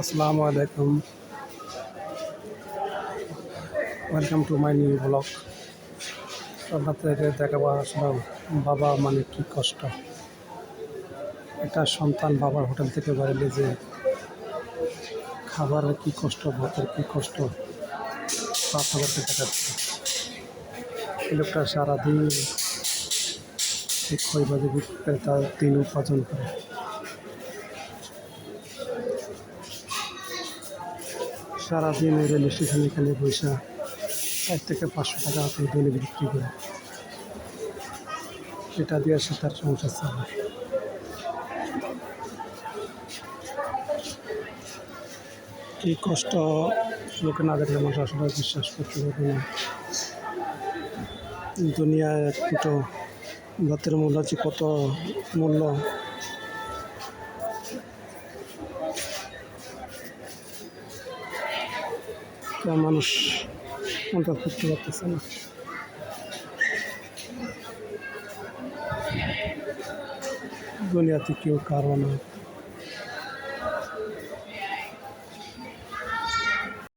আসসালামু আলাইকুম। Welcome to my new blog আপনাদের দেখাবো আসলে বাবা মানে কি কষ্ট। একটা সন্তান বাবার হোটেল থেকে বাড়িলে যে খাবারের কি কষ্ট, ভাতের কি কষ্ট আপনাদেরকে দেখাচ্ছে। এই লোকটা সারাদিন ঠিক ছয় বাজে তার দিন উপার্জন করে। সারাদিন এই রেল স্টেশন এখানে পয়সা এক থেকে পাঁচশো টাকা আপনি দিনে বিক্রি করে এটা দিয়ে সে তার সংসার চালায়। কি কষ্ট লোকে না দেখলে মানুষ আসলে বিশ্বাস করতে পারবে না। দুনিয়ায় এক দুটো ভাতের মূল্য আছে কত মূল্য তা মানুষ অনুভব করতে পারতেছে না। দুনিয়াতে কেউ কারও না।